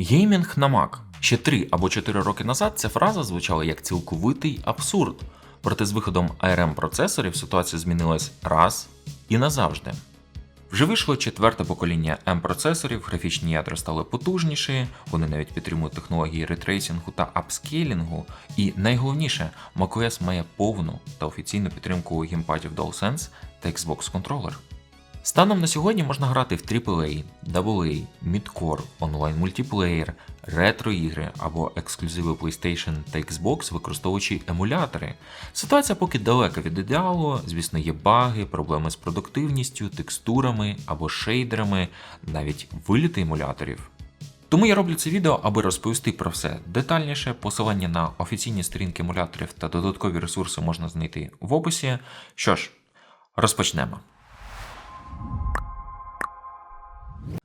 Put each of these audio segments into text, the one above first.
Геймінг на Mac. Ще 3 або 4 роки назад ця фраза звучала як цілковитий абсурд. Проте з виходом ARM процесорів ситуація змінилась раз і назавжди. Вже вийшло четверте покоління M процесорів, графічні ядра стали потужніші, вони навіть підтримують технології ретрейсингу та апскейлінгу. І найголовніше, macOS має повну та офіційну підтримку геймпадів DualSense та Xbox контролер. Станом на сьогодні можна грати в AAA, AA, Midcore, онлайн мультиплеєр, ретро-ігри або ексклюзиви PlayStation та Xbox, використовуючи емулятори. Ситуація поки далека від ідеалу, звісно, є баги, проблеми з продуктивністю, текстурами або шейдерами, навіть виліти емуляторів. Тому я роблю це відео, аби розповісти про все детальніше. Посилання на офіційні сторінки емуляторів та додаткові ресурси можна знайти в описі. Що ж, розпочнемо.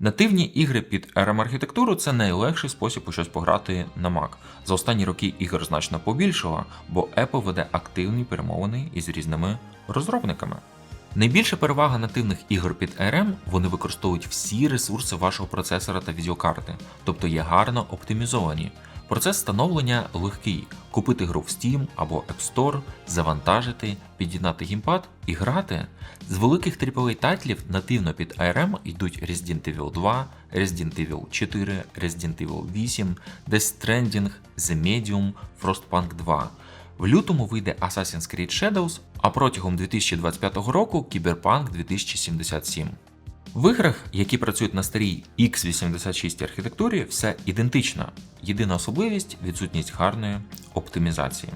Нативні ігри під rm архітектуру це найлегший спосіб у щось пограти на Mac. За останні роки ігор значно побільшало, бо Apple веде активні перемовини із різними розробниками. Найбільша перевага нативних ігор під RM – вони використовують всі ресурси вашого процесора та відеокарти, тобто є гарно оптимізовані. Процес встановлення легкий: купити гру в Steam або App Store, завантажити, під'єднати геймпад і грати. З великих AAA тайтлів нативно під ARM йдуть Resident Evil 2, Resident Evil 4, Resident Evil 8, Death Stranding, The Medium, Frostpunk 2. В лютому вийде Assassin's Creed Shadows, а протягом 2025 року Cyberpunk 2077. В іграх, які працюють на старій x86 архітектурі, все ідентично. Єдина особливість відсутність гарної оптимізації.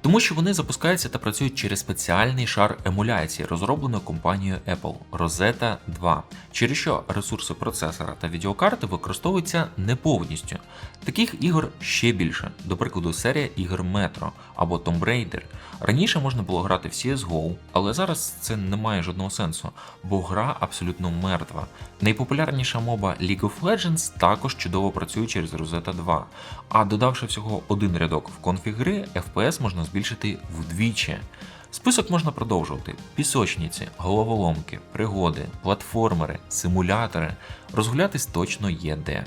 Тому що вони запускаються та працюють через спеціальний шар емуляції, розроблений компанією Apple Rosetta 2, через що ресурси процесора та відеокарти використовуються не повністю. Таких ігор ще більше, до прикладу, серія ігор Metro або Tomb Raider. Раніше можна було грати в CSGO, але зараз це не має жодного сенсу, бо гра абсолютно мертва. Найпопулярніша моба League of Legends також чудово працює через Rosetta 2, а додавши всього один рядок в конфіг гри, FPS можна збільшити вдвічі. Список можна продовжувати: пісочниці, головоломки, пригоди, платформери, симулятори. Розгулятись точно є де.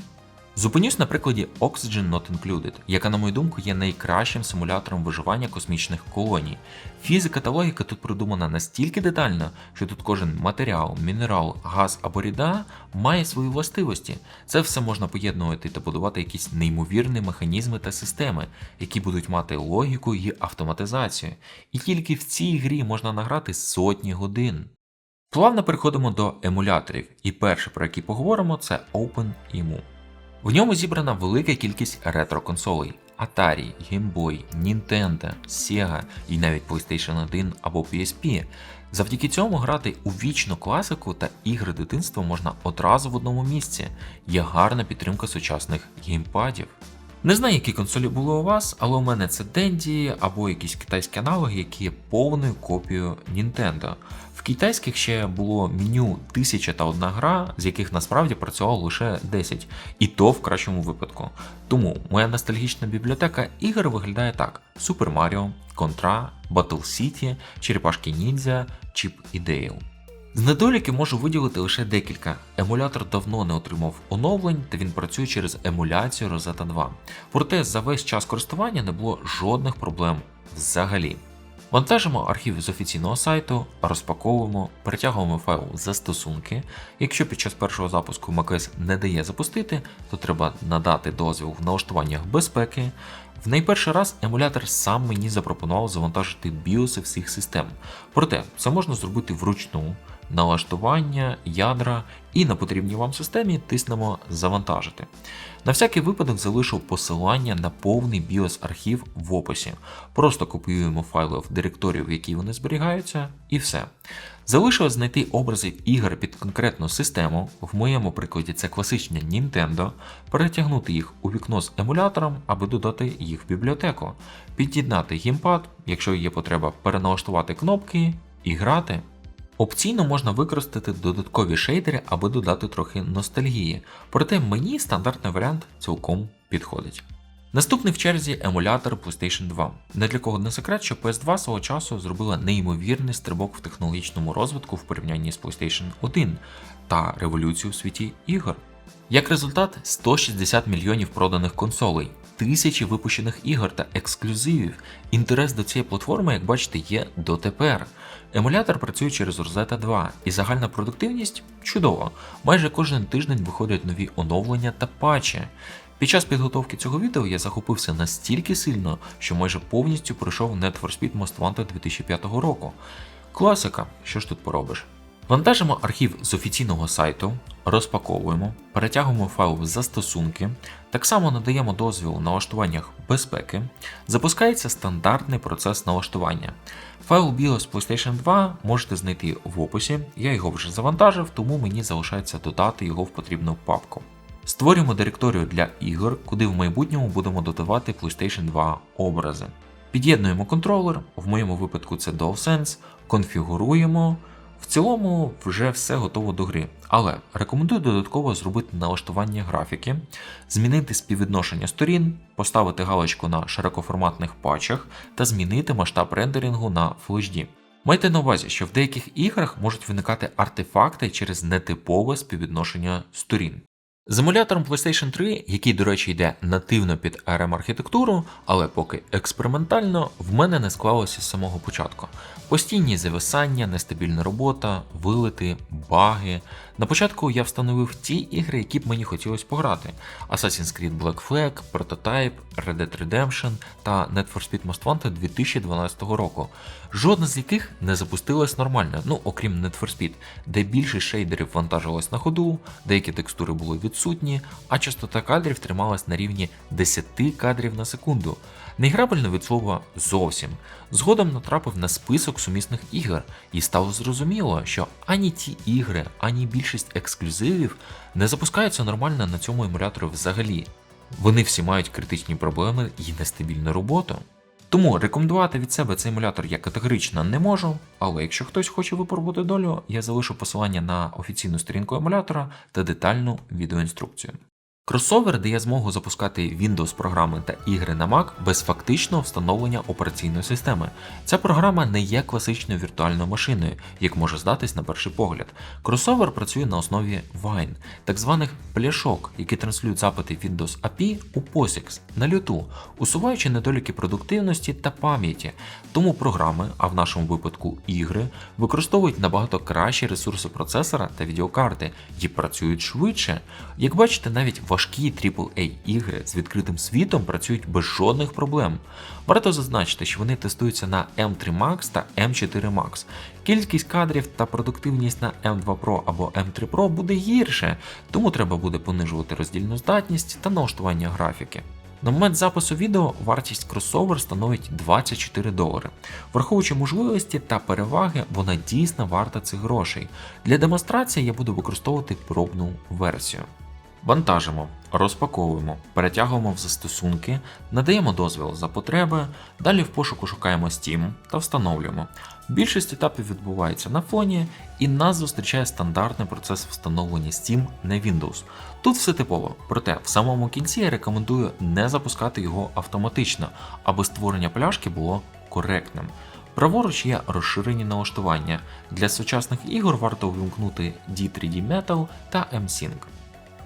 Зупинюсь на прикладі Oxygen Not Included, яка, на мою думку, є найкращим симулятором виживання космічних колоній. Фізика та логіка тут придумана настільки детально, що тут кожен матеріал, мінерал, газ або ріда має свої властивості. Це все можна поєднувати та будувати якісь неймовірні механізми та системи, які будуть мати логіку і автоматизацію. І тільки в цій грі можна награти сотні годин. Плавно переходимо до емуляторів, і перше, про який поговоримо, це OpenEMU. В ньому зібрана велика кількість ретро-консолей Atari, Game Boy, Nintendo, Sega і навіть PlayStation 1 або PSP. Завдяки цьому грати у вічну класику та ігри дитинства можна одразу в одному місці. Є гарна підтримка сучасних геймпадів. Не знаю, які консолі були у вас, але у мене це Dendy або якісь китайські аналоги, які є повною копією Nintendo. В китайських ще було меню 1001 гра, з яких насправді працювало лише 10, і то в кращому випадку. Тому моя ностальгічна бібліотека ігор виглядає так: Super Mario, Contra, Battle City, Черепашки Ніндзя, Chip і Dale. З недоліків можу виділити лише декілька. Емулятор давно не отримав оновлень, та він працює через емуляцію Rosetta 2. Проте за весь час користування не було жодних проблем взагалі. Вантажимо архів з офіційного сайту, розпаковуємо, перетягуємо файл застосунки. Якщо під час першого запуску macOS не дає запустити, то треба надати дозвіл в налаштуваннях безпеки. В найперший раз емулятор сам мені запропонував завантажити біоси всіх систем. Проте це можна зробити вручну, налаштування, ядра і на потрібній вам системі тиснемо Завантажити. На всякий випадок залишу посилання на повний BIOS архів в описі. Просто копіюємо файли в директорію, в якій вони зберігаються, і все. Залишилось знайти образи ігор під конкретну систему, в моєму прикладі це класичне Nintendo, перетягнути їх у вікно з емулятором, аби додати їх в бібліотеку, під'єднати геймпад, якщо є потреба переналаштувати кнопки і грати. Опційно можна використати додаткові шейдери, аби додати трохи ностальгії, проте мені стандартний варіант цілком підходить. Наступний в черзі емулятор PlayStation 2. Не для кого не секрет, що PS2 свого часу зробила неймовірний стрибок в технологічному розвитку в порівнянні з PlayStation 1 та революцію в світі ігор. Як результат, 160 мільйонів проданих консолей, тисячі випущених ігор та ексклюзивів. Інтерес до цієї платформи, як бачите, є дотепер. Емулятор працює через Rosetta 2, і загальна продуктивність чудова. Майже кожен тиждень виходять нові оновлення та патчі. Під час підготовки цього відео я захопився настільки сильно, що майже повністю пройшов Need for Speed Most Wanted 2005 року. Класика, що ж тут поробиш? Вантажимо архів з офіційного сайту, розпаковуємо, перетягуємо файл в застосунки, так само надаємо дозвіл на налаштуваннях безпеки, запускається стандартний процес налаштування. Файл BIOS PlayStation 2 можете знайти в описі, я його вже завантажив, тому мені залишається додати його в потрібну папку. Створюємо директорію для ігор, куди в майбутньому будемо додавати PlayStation 2 образи. Під'єднуємо контролер, в моєму випадку це DualSense, конфігуруємо. В цілому вже все готово до гри, але рекомендую додатково зробити налаштування графіки, змінити співвідношення сторін, поставити галочку на широкоформатних патчах та змінити масштаб рендерингу на Full HD. Майте на увазі, що в деяких іграх можуть виникати артефакти через нетипове співвідношення сторін. З емулятором PlayStation 3, який, до речі, йде нативно під ARM архітектуру, але поки експериментально, в мене не склалося з самого початку. Постійні зависання, нестабільна робота, вилети, баги. На початку я встановив ті ігри, які б мені хотілося пограти: Assassin's Creed Black Flag, Prototype, Red Dead Redemption та Need for Speed Most Wanted 2012 року. Жодна з яких не запустилась нормально, ну окрім Need for Speed, де більше шейдерів вантажилось на ходу, деякі текстури були відсутні, а частота кадрів трималась на рівні 10 кадрів на секунду. Неіграбельно від слова зовсім. Згодом натрапив на список сумісних ігор, і стало зрозуміло, що ані ті ігри, ані більшість ексклюзивів не запускаються нормально на цьому емуляторі взагалі. Вони всі мають критичні проблеми і нестабільну роботу. Тому рекомендувати від себе цей емулятор я категорично не можу, але якщо хтось хоче випробувати долю, я залишу посилання на офіційну сторінку емулятора та детальну відеоінструкцію. Кросовер дає змогу запускати Windows програми та ігри на Mac без фактичного встановлення операційної системи. Ця програма не є класичною віртуальною машиною, як може здатись на перший погляд. Кросовер працює на основі Wine, так званих пляшок, які транслюють запити Windows API у POSIX на люту, усуваючи недоліки продуктивності та пам'яті. Тому програми, а в нашому випадку ігри, використовують набагато кращі ресурси процесора та відеокарти і працюють швидше. Як бачите, навіть важкі AAA ігри з відкритим світом працюють без жодних проблем. Варто зазначити, що вони тестуються на M3 Max та M4 Max. Кількість кадрів та продуктивність на M2 Pro або M3 Pro буде гірше, тому треба буде понижувати роздільну здатність та налаштування графіки. На момент запису відео вартість кросовер становить 24 долари. Враховуючи можливості та переваги, вона дійсно варта цих грошей. Для демонстрації я буду використовувати пробну версію. Вантажимо, розпаковуємо, перетягуємо в застосунки, надаємо дозвіл за потреби, далі в пошуку шукаємо Steam та встановлюємо. Більшість етапів відбувається на фоні, і нас зустрічає стандартний процес встановлення Steam на Windows. Тут все типово, проте в самому кінці я рекомендую не запускати його автоматично, аби створення пляшки було коректним. Праворуч є розширені налаштування. Для сучасних ігор варто увімкнути D3D Metal та M-Sync.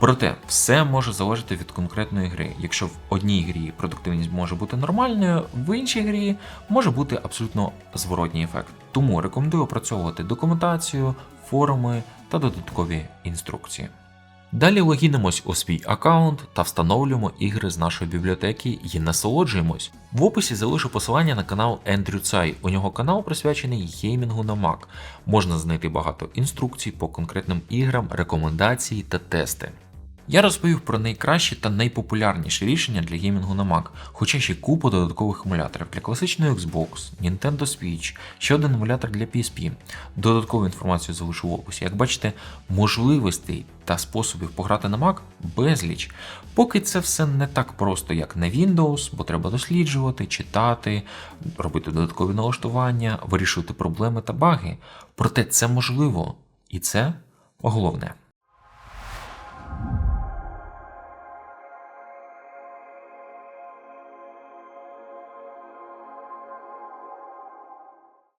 Проте все може залежати від конкретної гри. Якщо в одній грі продуктивність може бути нормальною, в іншій грі може бути абсолютно зворотній ефект. Тому рекомендую опрацьовувати документацію, форуми та додаткові інструкції. Далі логінимось у свій аккаунт та встановлюємо ігри з нашої бібліотеки і насолоджуємось. В описі залишу посилання на канал Ендрю Цай. У нього канал присвячений геймінгу на Mac. Можна знайти багато інструкцій по конкретним іграм, рекомендації та тести. Я розповів про найкращі та найпопулярніші рішення для геймінгу на Mac, хоча ще купу додаткових емуляторів для класичної Xbox, Nintendo Switch, ще один емулятор для PSP. Додаткову інформацію залишу в описі. Як бачите, можливостей та способів пограти на Mac безліч. Поки це все не так просто, як на Windows, бо треба досліджувати, читати, робити додаткові налаштування, вирішувати проблеми та баги. Проте це можливо, і це головне.